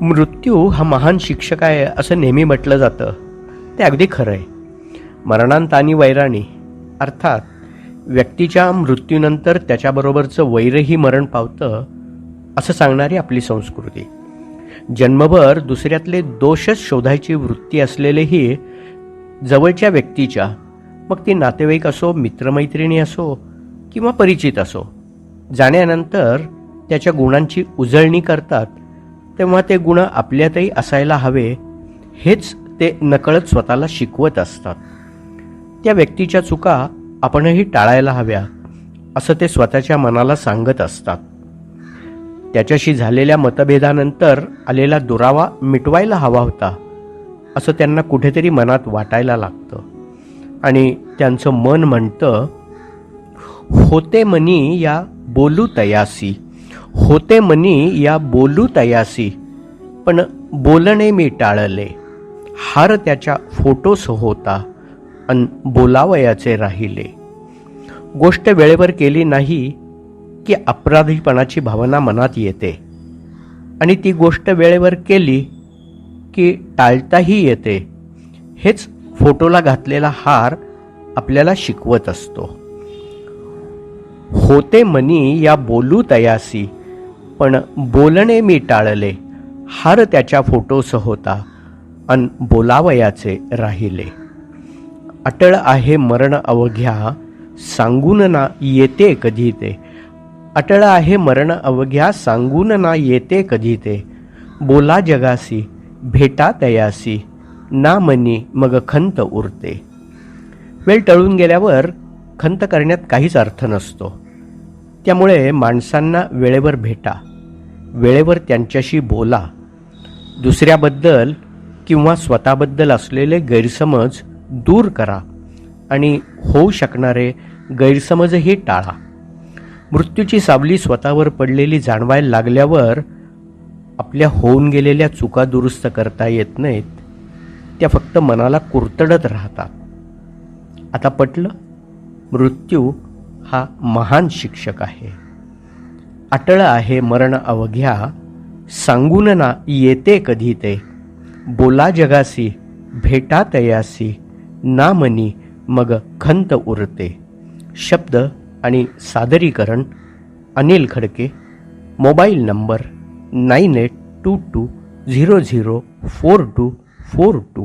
मृत्यू हा महान शिक्षक आहे असं नेहमी म्हटलं जातं. ते अगदी खरं आहे. मरणांतानी वैराणी अर्थात व्यक्तीच्या मृत्यूनंतर त्याच्याबरोबरचं वैरही मरण पावतं असं सांगणारी आपली संस्कृती. जन्मभर दुसऱ्यातले दोषच शोधायची वृत्ती असलेलेही जवळच्या व्यक्तीच्या मग ती नातेवाईक असो मित्रमैत्रिणी असो किंवा परिचित असो जाण्यानंतर त्याच्या गुणांची उजळणी करतात तेव्हा ते गुण आपल्यातही असायला हवे हेच ते नकळत स्वतःला शिकवत असतात. त्या व्यक्तीच्या चुका आपणही टाळायला हव्या असं ते स्वतःच्या मनाला सांगत असतात. त्याच्याशी झालेल्या मतभेदानंतर आलेला दुरावा मिटवायला हवा होता असं त्यांना कुठेतरी मनात वाटायला लागतं. आणि त्यांचं मन म्हणतं होते मनी या बोलू तयासी. होते मनी या बोलू तयासी पण बोलणे मी टाळले. हार त्याच्या फोटोस होता अन बोलावयाचे राहिले. गोष्ट वेळेवर केली नाही की अपराधीपणाची भावना मनात येते. आणि ती गोष्ट वेळेवर केली की टाळताही येते. हेच फोटोला घातलेला हार आपल्याला शिकवत असतो. होते मनी या बोलू तयासी पण बोलणे मी टाळले. हार त्याच्या फोटोस होता. अन बोलावयाचे राहिले. अटळ आहे मरण अवघ्या. सांगून ना येते कधी ते. अटळ आहे मरण अवघ्या. सांगून ना येते कधी ते. बोला जगासी भेटा तयासी. ना मनी मग खंत उरते. वेळ टळून गेल्यावर खंत करण्यात काहीच अर्थ नसतो. त्यामुळे माणसांना वेळेवर भेटा वेळेवर त्यांच्याशी बोला. दुसऱ्याबद्दल किंवा स्वतःबद्दल असलेले गैरसमज दूर करा आणि होऊ शकणारे गैरसमजही टाळा. मृत्यूची सावली स्वतःवर पडलेली जाणवायला लागल्यावर आपल्या होऊन गेलेल्या चुका दुरुस्त करता येत नाहीत. त्या फक्त मनाला कुरतडत राहतात. आता पटलं? मृत्यू हा महान शिक्षक आहे. अटळ आहे मरण अवघ्या सांगून ना येते कधी ते. बोला जगासी भेटा तयासी ना मनी मग खंत उरते. शब्द आणि सादरीकरण Anil Khadke mobile number nine eight two two zero zero four two four two.